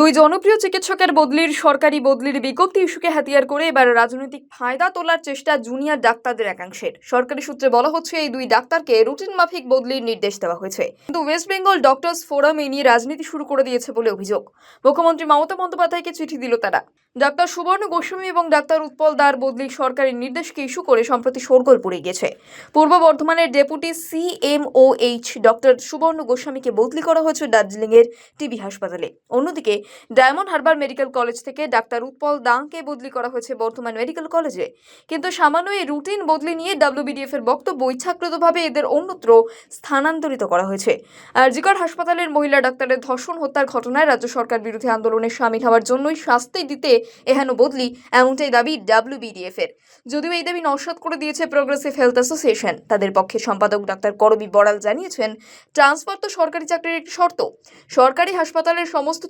দুই জনপ্রিয় চিকিৎসকের বদলির সরকারি বদলির বিজ্ঞপ্তি ইস্যুকে হাতিয়ার করে এবার রাজনৈতিক ফায়দা তোলার চেষ্টা জুনিয়র ডাক্তারদের একাংশের। সরকারি সূত্রে বলা হচ্ছে, এই দুই ডাক্তারকে রুটিন মাফিক বদলির নির্দেশ দেওয়া হয়েছে। কিন্তু ওয়েস্ট বেঙ্গল ডক্টরস ফোরাম এ নিয়ে রাজনীতি শুরু করে দিয়েছে বলে অভিযোগ। মুখ্যমন্ত্রী মমতা বন্দ্যোপাধ্যায়কে চিঠি দিল তারা। ডাক্তার সুবর্ণ গোস্বামী এবং ডাক্তার উৎপল দার বদলির সরকারি নির্দেশকে ইস্যু করে সম্প্রতি শোরগোল পড়ে গিয়েছে। পূর্ব বর্ধমানের ডেপুটি সিএমওএইচ ডক্টর সুবর্ণ গোস্বামীকে বদলি করা হয়েছে দার্জিলিংয়ের টিবি হাসপাতালে। অন্যদিকে ডায়মন্ড হারবার মেডিকেল কলেজ থেকে ডাক্তার উৎপল দাংকে বদলি করা হয়েছে বর্ধমান মেডিকেল কলেজে। কিন্তু সামান্য এই রুটিন বদলি নিয়ে ডাব্লিউবিডিএফ এর বক্তব্য ইচ্ছাকৃতভাবে এদের অন্যত্র স্থানান্তরিত করা হয়েছে। আর জিকর হাসপাতালের মহিলা ডাক্তারের ধর্ষণ হত্যার ঘটনায় রাজ্য সরকার বিরোধী আন্দোলনে সামিল হওয়ার জন্যই শাস্তি দিতে এহেন বদলি এমনটাই দাবি ডাব্লিউবিডিএফ এর। যদিও এই দাবি নস্বাত করে দিয়েছে প্রোগ্রেসিভ হেলথ অ্যাসোসিয়েশন তাদের পক্ষে সম্পাদক ডাক্তার করবি বড়াল জানিয়েছেন, ট্রান্সফার তো সরকারি চাকরির একটি শর্ত। সরকারি হাসপাতালের সমস্ত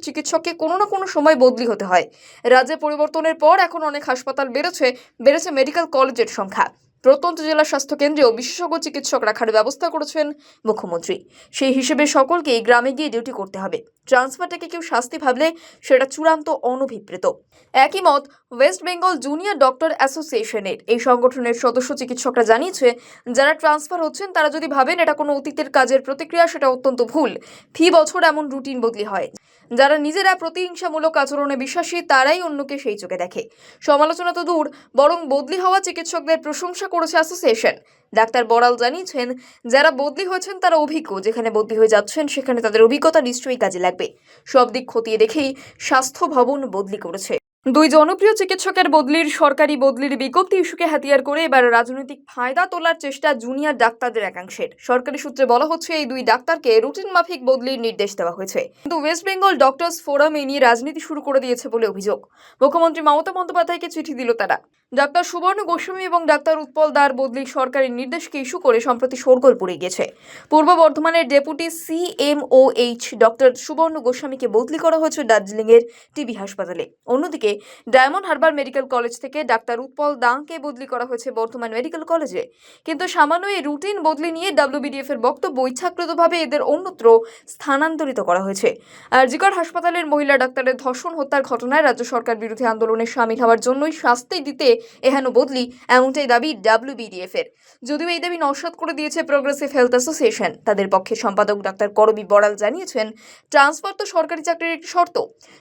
চিকিৎসককে কোনো না কোনো সময় বদলি হতে হয়। রাজ্যে পরিবর্তনের পর এখন অনেক হাসপাতাল বেড়েছে বেড়েছে মেডিকেল কলেজের সংখ্যা। প্রত্যন্ত জেলা স্বাস্থ্য কেন্দ্রেও বিশেষজ্ঞ চিকিৎসক রাখার ব্যবস্থা করেছেন মুখ্যমন্ত্রী। সেই হিসেবে সকলকেই গ্রামে গিয়ে ডিউটি করতে হবে। ট্রান্সফারটাকে কেউ শাস্তি ভাবলে সেটা চূড়ান্ত অনভিপ্রেত। একই মত ওয়েস্ট বেঙ্গল জুনিয়র ডক্টর অ্যাসোসিয়েশনের এই সংগঠনের সদস্য চিকিৎসকরা জানিয়েছে, যারা ট্রান্সফার হচ্ছেন, তারা যদি ভাবেন এটা কোনো অতীতের কাজের প্রতিক্রিয়া, সেটা অত্যন্ত ভুল। ফি বছর এমন রুটিন বদলি হয়। যারা নিজেরা প্রতিহিংসামূলক আচরণে বিশ্বাসী, তারাই অন্যকে সেই চোখে দেখে। সমালোচনা তো দূর, বরং বদলি হওয়া চিকিৎসকদের প্রশংসা করেছে অ্যাসোসিয়েশন ডাক্তার বড়াল জানিয়েছেন, যারা বদলি হয়েছেন তারা অভিজ্ঞ, যেখানে বদলি হয়ে যাচ্ছেন সেখানে তাদের অভিজ্ঞতা নিশ্চয়ই কাজে লাগবে। সব দিক খতিয়ে দেখেই স্বাস্থ্য ভবন বদলি করেছে। দুই জনপ্রিয় চিকিৎসকের বদলির সরকারি বদলির বিজ্ঞপ্তি ইস্যুকে হাতিয়ার করে এবার রাজনৈতিক ফায়দা তোলার চেষ্টা জুনিয়র ডাক্তারদের একাংশের। সরকারি সূত্রে বলা হচ্ছে, এই দুই ডাক্তারকে রুটিন মাফিক বদলির নির্দেশ দেওয়া হয়েছে। কিন্তু ওয়েস্ট বেঙ্গল ডক্টরস ফোরাম এ নিয়ে রাজনীতি শুরু করে দিয়েছে বলে অভিযোগ। মুখ্যমন্ত্রী মমতা বন্দ্যোপাধ্যায়কে চিঠি দিল তারা। ডাক্তার সুবর্ণ গোস্বামী এবং ডাক্তার উৎপল দার বদলি সরকারি নির্দেশকে ইস্যু করে সম্প্রতি শোরগোল পড়ে গিয়েছে। পূর্ব বর্ধমানের ডেপুটি সিএমওএইচ ডক্টর সুবর্ণ গোস্বামীকে বদলি করা হয়েছে দার্জিলিংয়ের টিবি হাসপাতালে। অন্যদিকে ডায়মন্ড হারবার মেডিকেল কলেজ থেকে ডাক্তার উৎপল দাংকে বদলি করা হয়েছে বর্ধমান মেডিকেল কলেজে। কিন্তু সামান্য এই রুটিন বদলি নিয়ে ডাব্লিউবিডিএফ এর বক্তব্য ইচ্ছাকৃতভাবে এদের অন্যত্র স্থানান্তরিত করা হয়েছে। আর জিকর হাসপাতালের মহিলা ডাক্তারের ধর্ষণ, হত্যার ঘটনায় রাজ্য সরকার বিরোধী আন্দোলনে সামিল হওয়ার জন্যই শাস্তি দিতে এহেন বদলি এমনটাই দাবি ডাব্লিউবিডিএফ এর। যদিও এই দাবি নস্বাত করে দিয়েছে প্রোগ্রেসিভ হেলথ অ্যাসোসিয়েশন তাদের পক্ষে সম্পাদক ডাক্তার করবি বড়াল জানিয়েছেন, ট্রান্সফার তো সরকারি চাকরির একটি শর্ত।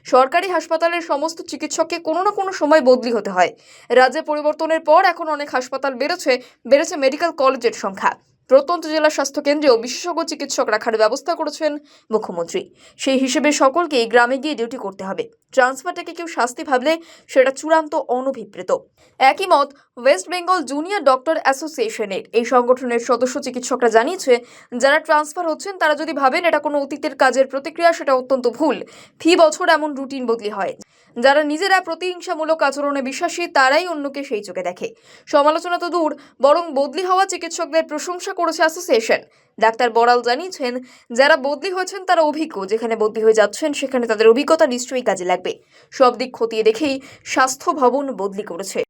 সরকারি হাসপাতালের সমস্ত চিকিৎসককে কোনো না কোনো সময় বদলি হতে হয়। রাজ্যে পরিবর্তনের পর এখন অনেক হাসপাতাল বেড়েছে বেড়েছে মেডিকেল কলেজের সংখ্যা। প্রত্যন্ত জেলা স্বাস্থ্য কেন্দ্রেও বিশেষজ্ঞ চিকিৎসক রাখার ব্যবস্থা করেছেন মুখ্যমন্ত্রী। সেই হিসেবে সকলকেই গ্রামে গিয়ে ডিউটি করতে হবে। ট্রান্সফারটাকে কেউ শাস্তি ভাবলে সেটা চূড়ান্ত অনভিপ্রেত। একই মত ওয়েস্ট বেঙ্গল জুনিয়র ডক্টর অ্যাসোসিয়েশনের এই সংগঠনের সদস্য চিকিৎসকরা জানিয়েছে, যারা ট্রান্সফার হচ্ছেন তারা যদি ভাবেন এটা কোনো অতীতের কাজের প্রতিক্রিয়া, সেটা অত্যন্ত ভুল। ফি বছর এমন রুটিন বদলি হয়। যারা নিজেরা প্রতিহিংসামূলক আচরণে বিশ্বাসী, তারাই অন্যকে সেই চোখে দেখে। সমালোচনা তো দূর, বরং বদলি হওয়া চিকিৎসকদের প্রশংসা করেছে অ্যাসোসিয়েশন। ডাক্তার বড়াল জানিয়েছেন, যারা বদলি হয়েছেন, তারা অভিজ্ঞ, যেখানে বদলি হয়ে যাচ্ছেন, সেখানে তাদের অভিজ্ঞতা নিশ্চয়ই কাজে লাগবে। সব দিক খতিয়ে দেখেই স্বাস্থ্য ভবন বদলি করেছে।